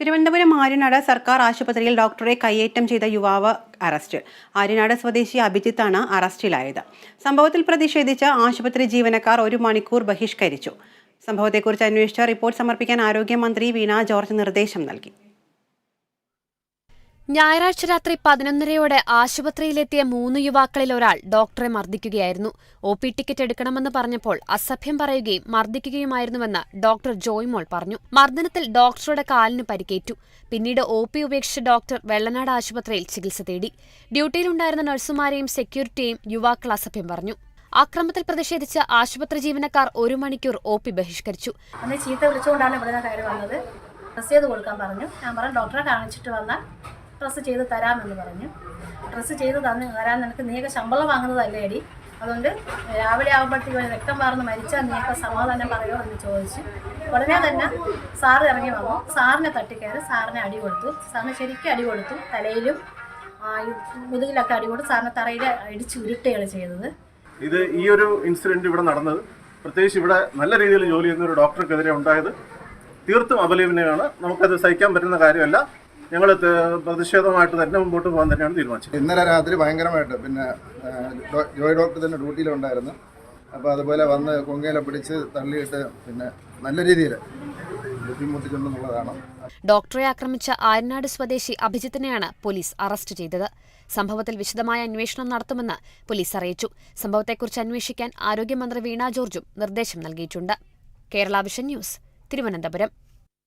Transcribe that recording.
തിരുവനന്തപുരം ആര്യനാട് സർക്കാർ ആശുപത്രിയിൽ ഡോക്ടറെ കയ്യേറ്റം ചെയ്ത യുവാവ് അറസ്റ്റ്. ആര്യനാട് സ്വദേശി അഭിജിത്താണ് അറസ്റ്റിലായത്. സംഭവത്തിൽ പ്രതിഷേധിച്ച് ആശുപത്രി ജീവനക്കാർ ഒരു മണിക്കൂർ ബഹിഷ്കരിച്ചു. സംഭവത്തെക്കുറിച്ച് അന്വേഷിച്ച റിപ്പോർട്ട് സമർപ്പിക്കാൻ ആരോഗ്യമന്ത്രി വീണ ജോർജ് നിർദ്ദേശം നൽകി. ഞായറാഴ്ച രാത്രി പതിനൊന്നരയോടെ ആശുപത്രിയിലെത്തിയ മൂന്ന് യുവാക്കളിൽ ഒരാൾ ഡോക്ടറെ മർദ്ദിക്കുകയായിരുന്നു. ഒ പി ടിക്കറ്റ് എടുക്കണമെന്ന് പറഞ്ഞപ്പോൾ അസഭ്യം പറയുകയും മർദ്ദിക്കുകയുമായിരുന്നുവെന്ന് ഡോക്ടർ ജോയ്മോൾ പറഞ്ഞു. മർദ്ദനത്തിൽ ഡോക്ടറുടെ കാലിന് പരിക്കേറ്റു. പിന്നീട് ഒ പി ഉപേക്ഷിച്ച ഡോക്ടർ വെള്ളനാട് ആശുപത്രിയിൽ ചികിത്സ തേടി. ഡ്യൂട്ടിയിലുണ്ടായിരുന്ന നഴ്സുമാരെയും സെക്യൂരിറ്റിയെയും യുവാക്കൾ അസഭ്യം പറഞ്ഞു. ആക്രമത്തിൽ പ്രതിഷേധിച്ച് ആശുപത്രി ജീവനക്കാർ ഒരു മണിക്കൂർ ഒ പി ബഹിഷ്കരിച്ചു. ചീത്ത വിളിച്ചുകൊണ്ടാണ് ഇവിടെ കൊടുക്കാൻ പറഞ്ഞു. ഞാൻ പറഞ്ഞു ഡോക്ടറെ കാണിച്ചിട്ട് വന്നാൽ ഡ്രസ്സ് ചെയ്ത് തരാമെന്ന് പറഞ്ഞു. ഡ്രസ്സ് ചെയ്ത് തന്ന് തരാൻ നിനക്ക് നീയൊക്കെ ശമ്പളം വാങ്ങുന്നതല്ലേ അടി അതുകൊണ്ട് രാവിലെ ആകുമ്പോഴത്തേക്ക് രക്തം വാർന്ന് മരിച്ചാൽ നീയൊക്കെ സമാധാനം പറയുമോ എന്ന് ചോദിച്ചു ഉടനെ തന്നെ സാറ് ഇറങ്ങി വന്നു. സാറിനെ തട്ടിക്കയറി സാറിനെ അടി കൊടുത്തു. സാറിന് ശരിക്കും അടി കൊടുത്തു. തലയിലും മുതുകിലൊക്കെ അടി കൊടുത്തു സാറിനെ തറയിൽ ഇടിച്ച് ഉരുട്ടുകയാണ് ചെയ്തത്. ഇത് ഈ ഒരു ഇൻസിഡന്റ് ഇവിടെ നടന്നത്. പ്രത്യേകിച്ച് ഇവിടെ നല്ല രീതിയിൽ ജോലി ചെയ്യുന്ന ഒരു ഡോക്ടർക്കെതിരെ ഉണ്ടായത്. തീർത്തും അപലപനീയമാണ്. നമുക്കത് സഹിക്കാൻ പറ്റുന്ന കാര്യമല്ല. ഞങ്ങൾ പ്രതിഷേധമായിട്ട് തന്നെ മുമ്പോട്ട് പോകാൻ തന്നെയാണ് തീരുമാനിച്ചത്. ഇന്നലെ രാത്രി ഭയങ്കരമായിട്ട് പിന്നെ ജോയ് ഡോക്ടർ തന്നെ ഡ്യൂട്ടിയിലുണ്ടായിരുന്നു. അപ്പോൾ അതുപോലെ വന്ന് കൊങ്ങയിലെ പിടിച്ച് തള്ളിയിട്ട് പിന്നെ നല്ല രീതിയിൽ ബുദ്ധിമുട്ടിച്ചുണ്ടെന്നുള്ളതാണ് ഡോക്ടറെ ആക്രമിച്ച ആയനാട് സ്വദേശി അഭിജിത്തിനെയാണ് പോലീസ് അറസ്റ്റ് ചെയ്തത്. സംഭവത്തിൽ വിശദമായ അന്വേഷണം നടത്തുമെന്ന് പോലീസ് അറിയിച്ചു. സംഭവത്തെക്കുറിച്ച് അന്വേഷിക്കാൻ ആരോഗ്യമന്ത്രി വീണ ജോർജും നിർദ്ദേശം നൽകിയിട്ടുണ്ട്. Kerala vision news Thiruvananthapuram.